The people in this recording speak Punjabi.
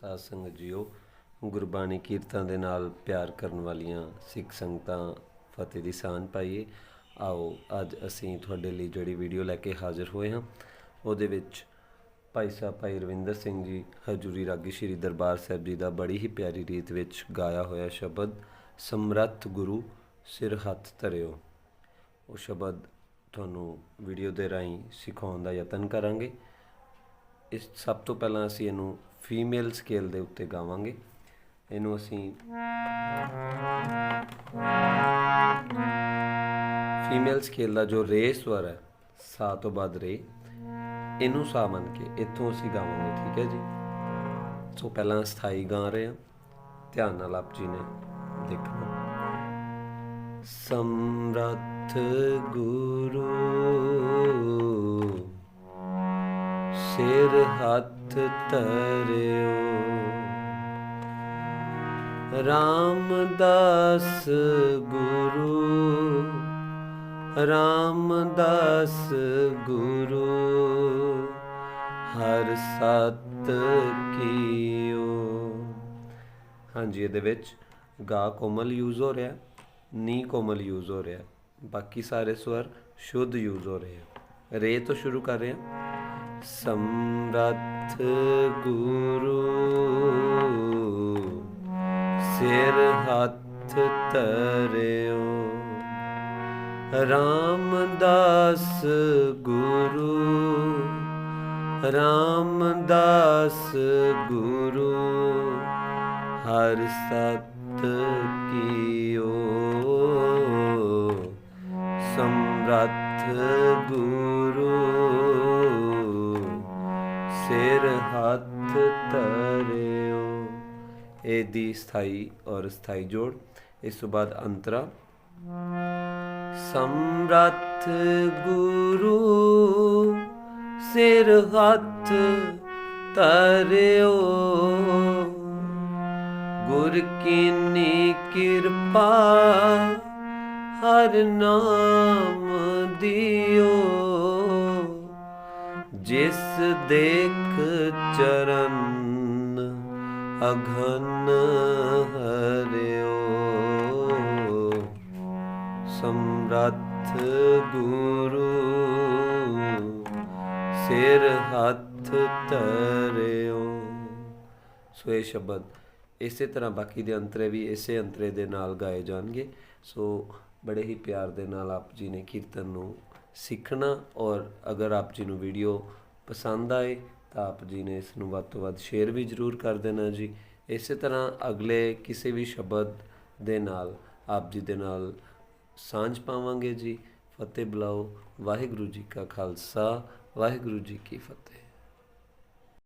ਸਾਧ ਸੰਗਤ ਜੀਓ, ਗੁਰਬਾਣੀ ਕੀਰਤਨ ਦੇ ਨਾਲ ਪਿਆਰ ਕਰਨ ਵਾਲੀਆਂ ਸਿੱਖ ਸੰਗਤਾਂ ਫਤਿਹ ਦੀ ਸਾਂਝ ਪਾਈਏ। ਆਓ, ਅੱਜ ਅਸੀਂ ਤੁਹਾਡੇ ਲਈ ਜਿਹੜੀ ਵੀਡੀਓ ਲੈ ਕੇ ਹਾਜ਼ਰ ਹੋਏ ਹਾਂ, ਉਹਦੇ ਵਿੱਚ ਭਾਈ ਸਾਹਿਬ, ਭਾਈ ਰਵਿੰਦਰ ਸਿੰਘ ਜੀ, ਹਜੂਰੀ ਰਾਗੀ ਸ਼੍ਰੀ ਦਰਬਾਰ ਸਾਹਿਬ ਜੀ ਦਾ ਬੜੀ ਹੀ ਪਿਆਰੀ ਰੀਤ ਵਿੱਚ ਗਾਇਆ ਹੋਇਆ ਸ਼ਬਦ, ਸਮਰੱਥ ਗੁਰੂ, ਸਿਰ ਹੱਥ ਧਰਿਓ। ਉਹ ਸ਼ਬਦ ਤੁਹਾਨੂੰ ਵੀਡੀਓ ਦੇ ਰਾਹੀਂ ਸਿਖਾਉਣ ਦਾ ਯਤਨ ਕਰਾਂਗੇ। ਇਸ ਸਭ ਤੋਂ ਪਹਿਲਾਂ ਅਸੀਂ ਇਹਨੂੰ ਫੀਮੇਲ ਸਕੇਲ ਦੇ ਉੱਤੇ ਗਾਵਾਂਗੇ। ਇਹਨੂੰ ਅਸੀਂ ਫੀਮੇਲ ਸਕੇਲ ਦਾ ਜੋ ਰੇ ਸਵਰ ਹੈ, ਸਾ ਤੋਂ ਬਾਅਦ ਰੇ, ਇਹਨੂੰ ਸਾ ਮੰਨ ਕੇ ਇੱਥੋਂ ਅਸੀਂ ਗਾਵਾਂਗੇ, ਠੀਕ ਹੈ ਜੀ? ਸੋ ਪਹਿਲਾਂ ਸਥਾਈ ਗਾ ਰਹੇ ਹਾਂ। ਧਿਆਨ ਨਾਲ ਆਪ ਜੀ ਨੇ ਦੇਖਣਾ। ਸਮਰੱਥ ਗੁਰੂ ਸਿਰ ਹੱਥ ਧਰਿਓ। ਰਾਮਦਾਸ ਗੁਰੂ ਰਾਮਦਾਸ ਗੁਰੂ, ਹਰ ਸਤ ਕੀਓ। ਹਾਂਜੀ, ਇਹਦੇ ਵਿੱਚ ਗਾ ਕੋਮਲ ਯੂਜ਼ ਹੋ ਰਿਹਾ, ਨੀ ਕੋਮਲ ਯੂਜ਼ ਹੋ ਰਿਹਾ। ਬਾਕੀ ਸਾਰੇ ਸਵਰ ਸ਼ੁੱਧ ਯੂਜ਼ ਹੋ ਰਹੇ ਆ। ਰੇ ਤੋਂ ਸ਼ੁਰੂ ਕਰ ਰਹੇ ਹਾਂ ਸਮਰੱਥ ਗੁਰੂ ਸਿਰ ਹੱਥ ਧਰਿਓ। ਰਾਮਦਾਸ ਗੁਰੂ ਰਾਮਦਾਸ ਗੁਰੂ ਹਰ ਸਤ ਕੀਓ। ਸਮਰੱਥ ਗੁਰੂ ਹੱਥ ਧਰਿਓ। ਇਹ ਦੀ ਸਥਾਈ ਔਰ ਸਥਾਈ ਜੋੜ, ਇਸ ਤੋਂ ਬਾਅਦ ਅੰਤਰਾ। ਸਮਰੱਥ ਗੁਰੂ, ਸਿਰ ਹੱਥ ਧਰਿਓ। ਗੁਰ ਕੀਨੀ ਕਿਰਪਾ ਹਰ ਨਾਮ ਦਿਓ। ਜਿਸ ਦੇਖ ਚਰਨ ਅਘਨ ਹਰਿਓ। ਸਮਰੱਥ ਗੁਰੂ ਸਿਰ ਹੱਥ ਧਰਿਓ। ਸੋ ਇਹ ਸ਼ਬਦ ਇਸੇ ਤਰ੍ਹਾਂ ਬਾਕੀ ਦੇ ਅੰਤਰੇ ਵੀ ਇਸੇ ਅੰਤਰੇ ਦੇ ਨਾਲ ਗਾਏ ਜਾਣਗੇ। ਸੋ ਬੜੇ ਹੀ ਪਿਆਰ ਦੇ ਨਾਲ ਆਪ ਜੀ ਨੇ ਕੀਰਤਨ ਨੂੰ ਸਿੱਖਣਾ ਔਰ ਅਗਰ ਆਪ ਜੀ ਨੂੰ ਵੀਡੀਓ ਪਸੰਦ ਆਏ, ਤਾਂ ਆਪ ਜੀ ਨੇ ਇਸ ਨੂੰ ਵੱਧ ਤੋਂ ਵੱਧ ਸ਼ੇਅਰ ਵੀ ਜ਼ਰੂਰ ਕਰ ਦੇਣਾ ਜੀ। ਇਸੇ ਤਰ੍ਹਾਂ ਅਗਲੇ ਕਿਸੇ ਵੀ ਸ਼ਬਦ ਦੇ ਨਾਲ, ਆਪ ਜੀ ਦੇ ਨਾਲ ਸਾਂਝ ਪਾਵਾਂਗੇ ਜੀ। ਫਤਿਹ ਬੁਲਾਓ। ਵਾਹਿਗੁਰੂ ਜੀ ਕਾ ਖਾਲਸਾ, ਵਾਹਿਗੁਰੂ ਜੀ ਕੀ ਫਤਿਹ।